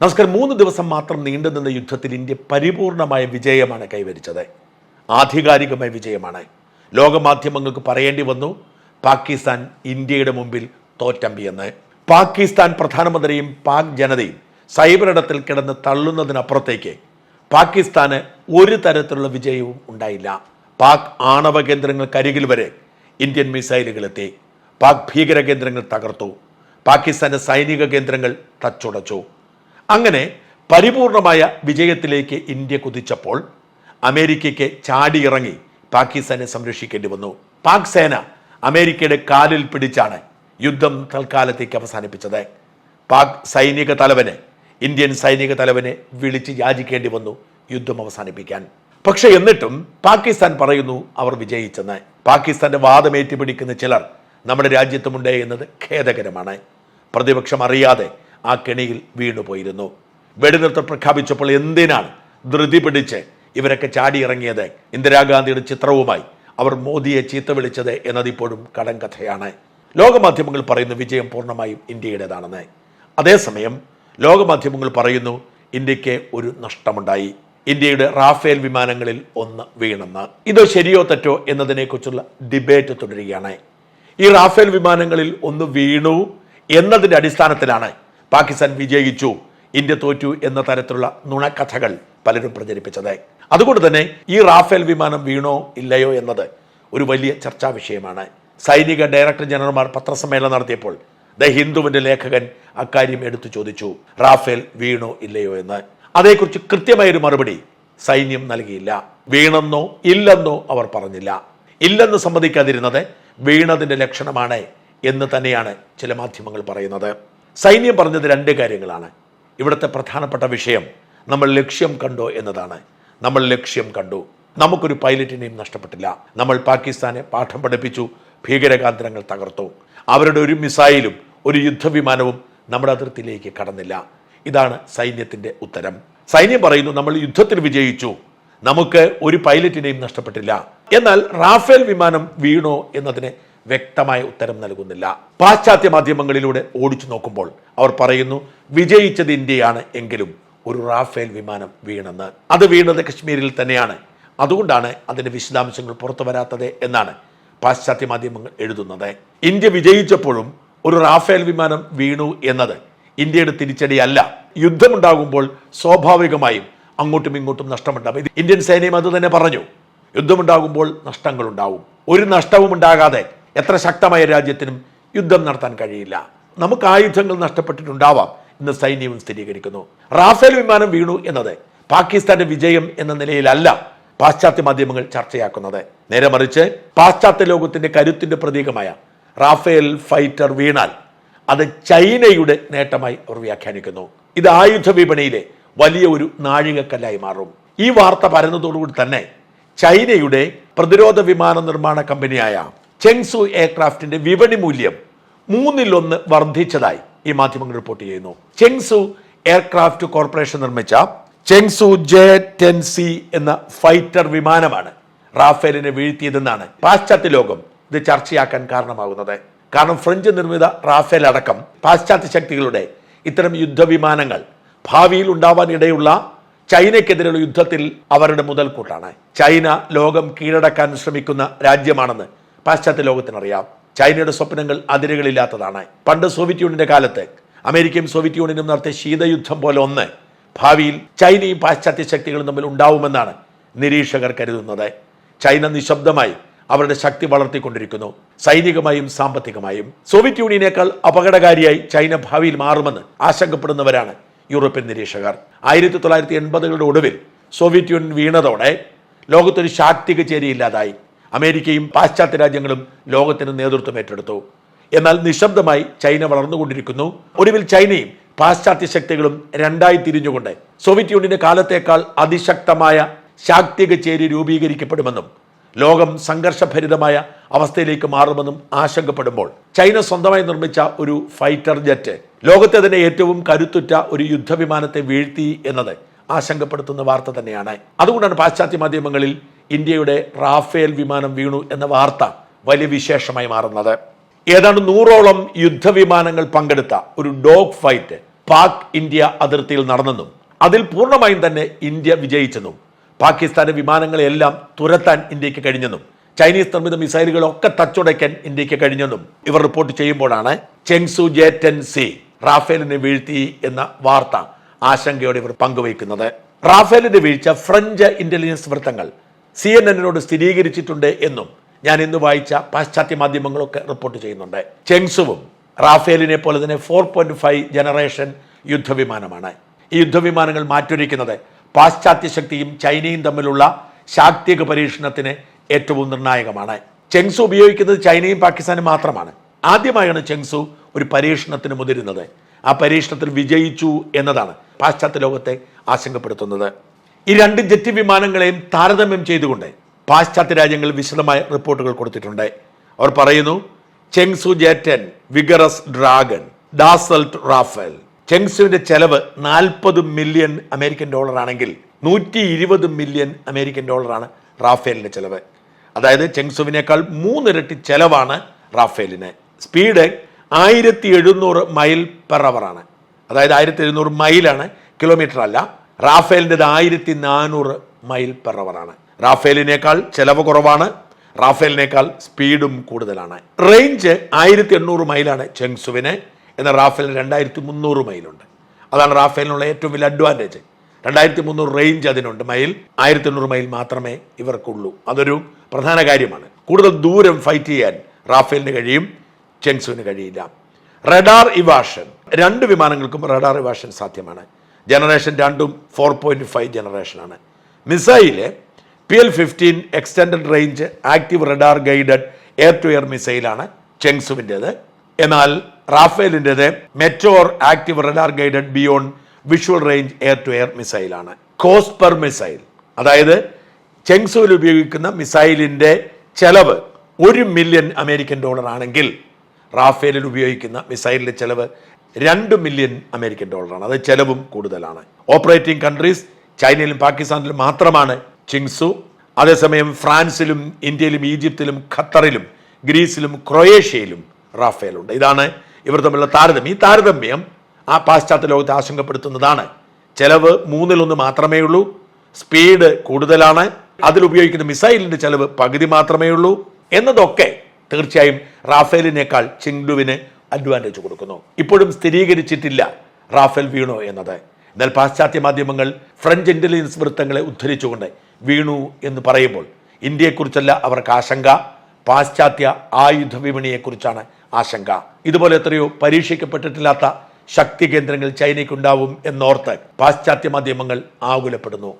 നമസ്കാരം. മൂന്ന് ദിവസം മാത്രം നീണ്ടുനിന്ന യുദ്ധത്തിൽ ഇന്ത്യ പരിപൂർണമായ വിജയമാണ് കൈവരിച്ചത്. ആധികാരികമായ വിജയമാണ്. ലോകമാധ്യമങ്ങൾക്ക് പറയേണ്ടി വന്നു പാകിസ്ഥാൻ ഇന്ത്യയുടെ മുമ്പിൽ തോറ്റമ്പിയെന്ന്. പാകിസ്ഥാൻ പ്രധാനമന്ത്രിയും പാക് ജനതയും സൈബർ ഇടത്തിൽ കിടന്ന് തള്ളുന്നതിനപ്പുറത്തേക്ക് പാകിസ്ഥാന് ഒരു തരത്തിലുള്ള വിജയവും ഉണ്ടായില്ല. പാക് ആണവ കേന്ദ്രങ്ങൾക്കരികിൽ വരെ ഇന്ത്യൻ മിസൈലുകൾ എത്തി പാക് ഭീകര കേന്ദ്രങ്ങൾ തകർത്തു. പാകിസ്ഥാന്റെ സൈനിക കേന്ദ്രങ്ങൾ തച്ചുടച്ചു. അങ്ങനെ പരിപൂർണമായ വിജയത്തിലേക്ക് ഇന്ത്യ കുതിച്ചപ്പോൾ അമേരിക്കയ്ക്ക് ചാടിയിറങ്ങി പാകിസ്ഥാനെ സംരക്ഷിക്കേണ്ടി വന്നു. പാക് സേന അമേരിക്കയുടെ കാലിൽ പിടിച്ചാണ് യുദ്ധം തൽക്കാലത്തേക്ക് അവസാനിപ്പിച്ചത്. പാക് സൈനിക തലവന് ഇന്ത്യൻ സൈനിക തലവനെ വിളിച്ച് യാചിക്കേണ്ടി വന്നു യുദ്ധം അവസാനിപ്പിക്കാൻ. പക്ഷെ എന്നിട്ടും പാകിസ്ഥാൻ പറയുന്നു അവർ വിജയിച്ചെന്ന്. പാകിസ്ഥാന്റെ വാദം ഏറ്റുപിടിക്കുന്ന ചിലർ നമ്മുടെ രാജ്യത്തുമുണ്ട് എന്നത് ഖേദകരമാണ്. പ്രതിപക്ഷം അറിയാതെ ആ കെണിയിൽ വീണുപോയിരുന്നു. വെടിനിർത്തൽ പ്രഖ്യാപിച്ചപ്പോൾ എന്തിനാണ് ധൃതി പിടിച്ച് ഇവരൊക്കെ ചാടിയിറങ്ങിയത്? ഇന്ദിരാഗാന്ധിയുടെ ചിത്രവുമായി അവർ മോദിയെ ചീത്ത വിളിച്ചത് എന്നതിപ്പോഴും കടങ്കഥയാണ്. ലോകമാധ്യമങ്ങൾ പറയുന്നു വിജയം പൂർണമായും ഇന്ത്യയുടേതാണെന്ന്. അതേസമയം ലോകമാധ്യമങ്ങൾ പറയുന്നു ഇന്ത്യയ്ക്ക് ഒരു നഷ്ടമുണ്ടായി. ഇന്ത്യയുടെ റാഫേൽ വിമാനങ്ങളിൽ ഒന്ന് വീണെന്ന്. ഇത് ശരിയോ തെറ്റോ എന്നതിനെക്കുറിച്ചുള്ള ഡിബേറ്റ് തുടരുകയാണ്. ഈ റാഫേൽ വിമാനങ്ങളിൽ ഒന്ന് വീണു എന്നതിന്റെ അടിസ്ഥാനത്തിലാണ് പാകിസ്ഥാൻ വിജയിച്ചു ഇന്ത്യ തോറ്റു എന്ന തരത്തിലുള്ള നുണക്കഥകൾ പലരും പ്രചരിപ്പിച്ചത്. അതുകൊണ്ട് തന്നെ ഈ റാഫേൽ വിമാനം വീണോ ഇല്ലയോ എന്നത് ഒരു വലിയ ചർച്ചാ വിഷയമാണ്. സൈനിക ഡയറക്ടർ ജനറൽമാർ പത്രസമ്മേളനം നടത്തിയപ്പോൾ ദ ഹിന്ദുവിന്റെ ലേഖകൻ അക്കാര്യം എടുത്തു ചോദിച്ചു റാഫേൽ വീണോ ഇല്ലയോ എന്ന്? അതേക്കുറിച്ച് കൃത്യമായൊരു മറുപടി സൈന്യം നൽകിയില്ല. വീണെന്നോ ഇല്ലെന്നോ അവർ പറഞ്ഞില്ല. ഇല്ലെന്ന് സമ്മതിക്കാതിരുന്നത് വീണതിന്റെ ലക്ഷണമാണ് എന്ന് തന്നെയാണ് ചില മാധ്യമങ്ങൾ പറയുന്നത്. സൈന്യം പറഞ്ഞത് രണ്ട് കാര്യങ്ങളാണ്. ഇവിടുത്തെ പ്രധാനപ്പെട്ട വിഷയം നമ്മൾ ലക്ഷ്യം കണ്ടോ എന്നതാണ്. നമ്മൾ ലക്ഷ്യം കണ്ടു. നമുക്കൊരു പൈലറ്റിനെയും നഷ്ടപ്പെട്ടില്ല. നമ്മൾ പാകിസ്ഥാനെ പാഠം പഠിപ്പിച്ചു ഭീകരകാന്തരങ്ങൾ തകർത്തു. അവരുടെ ഒരു മിസൈലും ഒരു യുദ്ധവിമാനവും നമ്മുടെ അതിർത്തിയിലേക്ക് കടന്നില്ല. ഇതാണ് സൈന്യത്തിന്റെ ഉത്തരം. സൈന്യം പറയുന്നു നമ്മൾ യുദ്ധത്തിൽ വിജയിച്ചു. നമുക്ക് ഒരു പൈലറ്റിനെയും നഷ്ടപ്പെട്ടില്ല. എന്നാൽ റാഫേൽ വിമാനം വീണോ എന്നതിന് വ്യക്തമായ ഉത്തരം നൽകുന്നില്ല. പാശ്ചാത്യ മാധ്യമങ്ങളിലൂടെ ഓടിച്ചു നോക്കുമ്പോൾ അവർ പറയുന്നു വിജയിച്ചത് ഇന്ത്യയാണ് എങ്കിലും ഒരു റാഫേൽ വിമാനം വീണെന്ന്. അത് വീണത് കശ്മീരിൽ തന്നെയാണ്. അതുകൊണ്ടാണ് അതിന്റെ വിശദാംശങ്ങൾ പുറത്തു വരാത്തത് എന്നാണ് പാശ്ചാത്യ മാധ്യമങ്ങൾ എഴുതുന്നത്. ഇന്ത്യ വിജയിച്ചപ്പോഴും ഒരു റാഫേൽ വിമാനം വീണു എന്നത് ഇന്ത്യയുടെ തിരിച്ചടിയല്ല. യുദ്ധമുണ്ടാകുമ്പോൾ സ്വാഭാവികമായും അങ്ങോട്ടും ഇങ്ങോട്ടും നഷ്ടമുണ്ടാകും. ഇന്ത്യൻ സൈന്യം അത് തന്നെ പറഞ്ഞു. യുദ്ധമുണ്ടാകുമ്പോൾ നഷ്ടങ്ങളുണ്ടാവും. ഒരു നഷ്ടവും ഉണ്ടാകാതെ എത്ര ശക്തമായ രാജ്യത്തിനും യുദ്ധം നടത്താൻ കഴിയില്ല. നമുക്ക് ആയുധങ്ങൾ നഷ്ടപ്പെട്ടിട്ടുണ്ടാവാം. എന്ന് സൈന്യവും സ്ഥിരീകരിക്കുന്നു. റാഫേൽ വിമാനം വീണു എന്നത് പാകിസ്ഥാന്റെ വിജയം എന്ന നിലയിലല്ല പാശ്ചാത്യ മാധ്യമങ്ങൾ ചർച്ചയാക്കുന്നത്. നേരെ മറിച്ച് പാശ്ചാത്യ ലോകത്തിന്റെ കരുത്തിന്റെ പ്രതീകമായ റാഫേൽ ഫൈറ്റർ വീണാൽ അത് ചൈനയുടെ നേട്ടമായി അവർ വ്യാഖ്യാനിക്കുന്നു. ഇത് ആയുധ വിപണിയിലെ വലിയ ഒരു നാഴികക്കല്ലായി മാറും. ഈ വാർത്ത പരന്നതോടുകൂടി തന്നെ ചൈനയുടെ പ്രതിരോധ വിമാന നിർമ്മാണ കമ്പനിയായ ചെങ്സു എയർക്രാഫ്റ്റിന്റെ വിപണി മൂല്യം മൂന്നിലൊന്ന് വർദ്ധിച്ചതായി ഈ മാധ്യമങ്ങൾ റിപ്പോർട്ട് ചെയ്യുന്നു. ചെങ്സു എയർക്രാഫ്റ്റ് കോർപ്പറേഷൻ നിർമ്മിച്ച ചെങ്സു ജെ ടെൻ സി എന്ന ഫൈറ്റർ വിമാനമാണ് റാഫേലിനെ വീഴ്ത്തിയതെന്നാണ് പാശ്ചാത്യ ലോകം ഇത് ചർച്ചയാക്കാൻ കാരണമാകുന്നത്. കാരണം ഫ്രഞ്ച് നിർമ്മിത റാഫേൽ അടക്കം പാശ്ചാത്യ ശക്തികളുടെ ഇത്തരം യുദ്ധവിമാനങ്ങൾ ഭാവിയിൽ ഉണ്ടാവാൻ ഇടയുള്ള ചൈനയ്ക്കെതിരെയുള്ള യുദ്ധത്തിൽ അവരുടെ മുതൽക്കൂട്ടാണ്. ചൈന ലോകം കീഴടക്കാൻ ശ്രമിക്കുന്ന രാജ്യമാണെന്ന് പാശ്ചാത്യ ലോകത്തിനറിയാം. ചൈനയുടെ സ്വപ്നങ്ങൾ അതിരുകളില്ലാത്തതാണ്. പണ്ട് സോവിയറ്റ് യൂണിയന്റെ കാലത്ത് അമേരിക്കയും സോവിയറ്റ് യൂണിയനും നടത്തിയ ശീതയുദ്ധം പോലെ ഒന്ന് ഭാവിയിൽ ചൈനയും പാശ്ചാത്യ ശക്തികളും തമ്മിൽ ഉണ്ടാവുമെന്നാണ് നിരീക്ഷകർ കരുതുന്നത്. ചൈന നിശബ്ദമായി അവരുടെ ശക്തി വളർത്തിക്കൊണ്ടിരിക്കുന്നു. സൈനികമായും സാമ്പത്തികമായും. സോവിയറ്റ് യൂണിയനേക്കാൾ അപകടകാരിയായി ചൈന ഭാവിയിൽ മാറുമെന്ന് ആശങ്കപ്പെടുന്നവരാണ് യൂറോപ്യൻ നിരീക്ഷകർ. ആയിരത്തി തൊള്ളായിരത്തി എൺപതുകളുടെ ഒടുവിൽ സോവിയറ്റ് യൂണിയൻ വീണതോടെ ലോകത്തൊരു ശാക്തിക ചേരിയില്ലാതായി. അമേരിക്കയും പാശ്ചാത്യ രാജ്യങ്ങളും ലോകത്തിന് നേതൃത്വം ഏറ്റെടുത്തു. എന്നാൽ നിശബ്ദമായി ചൈന വളർന്നുകൊണ്ടിരിക്കുന്നു. ഒടുവിൽ ചൈനയും പാശ്ചാത്യ ശക്തികളും രണ്ടായി തിരിഞ്ഞുകൊണ്ട് സോവിയറ്റ് യൂണിയന്റെ കാലത്തേക്കാൾ അതിശക്തമായ ശാക്തിക ചേരി രൂപീകരിക്കപ്പെടുമെന്നും ലോകം സംഘർഷഭരിതമായ അവസ്ഥയിലേക്ക് മാറുമെന്നും ആശങ്കപ്പെടുമ്പോൾ ചൈന സ്വന്തമായി നിർമ്മിച്ച ഒരു ഫൈറ്റർ ജെറ്റ് ലോകത്തെ തന്നെ ഏറ്റവും കരുത്തുറ്റ ഒരു യുദ്ധവിമാനത്തെ വീഴ്ത്തി എന്നത് ആശങ്കപ്പെടുത്തുന്ന വാർത്ത തന്നെയാണ്. അതുകൊണ്ടാണ് പാശ്ചാത്യ മാധ്യമങ്ങളിൽ ഇന്ത്യയുടെ റാഫേൽ വിമാനം വീണു എന്ന വാർത്ത വലിയ വിശേഷമായി മാറുന്നത്. ഏതാണ്ട് നൂറോളം യുദ്ധവിമാനങ്ങൾ പങ്കെടുത്ത ഒരു ഡോഗ് ഫൈറ്റ് പാക് ഇന്ത്യ അതിർത്തിയിൽ നടന്നെന്നും അതിൽ പൂർണമായും തന്നെ ഇന്ത്യ വിജയിച്ചെന്നും പാകിസ്ഥാന്റെ വിമാനങ്ങളെല്ലാം തുരത്താൻ ഇന്ത്യയ്ക്ക് കഴിഞ്ഞെന്നും ചൈനീസ് നിർമ്മിത മിസൈലുകളൊക്കെ തച്ചുടയ്ക്കാൻ ഇന്ത്യയ്ക്ക് കഴിഞ്ഞെന്നും ഇവർ റിപ്പോർട്ട് ചെയ്യുമ്പോഴാണ് ചെങ്സു ജെ ടെൻ സി റാഫേലിനെ വീഴ്ത്തി എന്ന വാർത്ത ആശങ്കയോടെ ഇവർ പങ്കുവയ്ക്കുന്നത്. റാഫേലിന്റെ വീഴ്ച ഫ്രഞ്ച് ഇന്റലിജൻസ് വൃത്തങ്ങൾ സി എൻ എന്നിനോട് സ്ഥിരീകരിച്ചിട്ടുണ്ട് എന്നും ഞാൻ ഇന്ന് വായിച്ച പാശ്ചാത്യ മാധ്യമങ്ങളൊക്കെ റിപ്പോർട്ട് ചെയ്യുന്നുണ്ട്. ചെങ്സുവും റാഫേലിനെ പോലെ തന്നെ ഫോർ പോയിന്റ് ഫൈവ് ജനറേഷൻ യുദ്ധവിമാനമാണ്. ഈ യുദ്ധവിമാനങ്ങൾ മാറ്റൊരുക്കുന്നത് പാശ്ചാത്യ ശക്തിയും ചൈനയും തമ്മിലുള്ള ശാക്തിക പരീക്ഷണത്തിന് ഏറ്റവും നിർണായകമാണ്. ചെങ്സു ഉപയോഗിക്കുന്നത് ചൈനയും പാകിസ്ഥാനും മാത്രമാണ്. ആദ്യമായാണ് ചെങ്സു ഒരു പരീക്ഷണത്തിന് മുതിരുന്നത്. ആ പരീക്ഷണത്തിൽ വിജയിച്ചു എന്നതാണ് പാശ്ചാത്യ ലോകത്തെ ആശങ്കപ്പെടുത്തുന്നത്. ഈ രണ്ട് ജെറ്റ് വിമാനങ്ങളെയും താരതമ്യം ചെയ്തുകൊണ്ട് പാശ്ചാത്യ രാജ്യങ്ങൾ വിശദമായ റിപ്പോർട്ടുകൾ കൊടുത്തിട്ടുണ്ട്. അവർ പറയുന്നു Chengdu J ten vigorous dragon Dassault Rafale. ചെങ്സുവിന്റെ ചെലവ് നാൽപ്പത് മില്യൺ അമേരിക്കൻ ഡോളർ ആണെങ്കിൽ നൂറ്റി ഇരുപത് മില്യൺ അമേരിക്കൻ ഡോളറാണ് റാഫേലിന്റെ ചെലവ്. അതായത് ചെങ്സുവിനേക്കാൾ മൂന്നിരട്ടി ചെലവാണ് റാഫേലിന്. സ്പീഡ് ആയിരത്തി എഴുന്നൂറ് മൈൽ പെർ ആണ്. അതായത് ആയിരത്തി എഴുന്നൂറ് മൈലാണ് കിലോമീറ്റർ അല്ല റാഫേലിന്റെത് ആയിരത്തി നാനൂറ് മൈൽ പെർ അവറാണ് റാഫേലിനേക്കാൾ ചെലവ് കുറവാണ്. റാഫേലിനേക്കാൾ സ്പീഡും കൂടുതലാണ്. റേഞ്ച് ആയിരത്തി എണ്ണൂറ് മൈലാണ് ചെങ്സുവിന്. എന്നാൽ റാഫേലിന് രണ്ടായിരത്തി മുന്നൂറ് മൈലുണ്ട്. അതാണ് റാഫേലിനുള്ള ഏറ്റവും വലിയ അഡ്വാന്റേജ്. രണ്ടായിരത്തി മുന്നൂറ് റേഞ്ച് അതിനുണ്ട് മൈൽ. ആയിരത്തി എണ്ണൂറ് മൈൽ മാത്രമേ ഇവർക്കുള്ളൂ. അതൊരു പ്രധാന കാര്യമാണ്. കൂടുതൽ ദൂരം ഫൈറ്റ് ചെയ്യാൻ റാഫേലിന് കഴിയും ചെങ്സുവിന് കഴിയില്ല. Radar evasion. രണ്ട് വിമാനങ്ങൾക്കും റഡാർ ഇവാഷൻ സാധ്യമാണ്. ജനറേഷൻ രണ്ടും four point five ജനറേഷനാണ് missile P L fifteen extended range active radar guided air to air മിസൈലാണ് ചെങ്സുവിന്റെത് എന്നാൽ റാഫേലിന്റെത് Meteor active radar guided beyond visual range air to air മിസൈലാണ് per missile അതായത് ചെങ്സുവിൽ ഉപയോഗിക്കുന്ന മിസൈലിന്റെ ചെലവ് ഒരു മില്യൺ അമേരിക്കൻ ഡോളർ ആണെങ്കിൽ റാഫേലിൽ ഉപയോഗിക്കുന്ന മിസൈലിന്റെ ചെലവ് രണ്ട് മില്യൺ അമേരിക്കൻ ഡോളറാണ്. അത് ചെലവും കൂടുതലാണ്. ഓപ്പറേറ്റിംഗ് കൺട്രീസ് ചൈനയിലും പാകിസ്ഥാനിലും മാത്രമാണ് ചിങ്സു. അതേസമയം ഫ്രാൻസിലും ഇന്ത്യയിലും ഈജിപ്തിലും ഖത്തറിലും ഗ്രീസിലും ക്രൊയേഷ്യയിലും റാഫേലുണ്ട്. ഇതാണ് ഇവർ തമ്മിലുള്ള താരതമ്യം. ഈ താരതമ്യം ആ പാശ്ചാത്യ ലോകത്തെ ആശങ്കപ്പെടുത്തുന്നതാണ്. ചെലവ് മൂന്നിലൊന്ന് മാത്രമേ ഉള്ളൂ. സ്പീഡ് കൂടുതലാണ്. അതിൽ ഉപയോഗിക്കുന്ന മിസൈലിന്റെ ചെലവ് പകുതി മാത്രമേ ഉള്ളൂ. എന്നതൊക്കെ തീർച്ചയായും റാഫേലിനേക്കാൾ ചിങ്ഡുവിന് അഡ്വാന്റേജ് കൊടുക്കുന്നു. ഇപ്പോഴും സ്ഥിരീകരിച്ചിട്ടില്ല റാഫേൽ വീണു എന്നത്. എന്നാൽ പാശ്ചാത്യ മാധ്യമങ്ങൾ ഫ്രഞ്ച് ഇന്റലിജൻസ് വൃത്തങ്ങളെ ഉദ്ധരിച്ചുകൊണ്ട് വീണു എന്ന് പറയുമ്പോൾ ഇന്ത്യയെക്കുറിച്ചല്ല അവർക്ക് ആശങ്ക പാശ്ചാത്യ ആയുധ വിപണിയെക്കുറിച്ചാണ് ആശങ്ക. ഇതുപോലെ എത്രയോ പരീക്ഷിക്കപ്പെട്ടിട്ടില്ലാത്ത ശക്തി കേന്ദ്രങ്ങൾ ചൈനയ്ക്കുണ്ടാവും എന്നോർത്ത് പാശ്ചാത്യ മാധ്യമങ്ങൾ ആകുലപ്പെടുന്നു.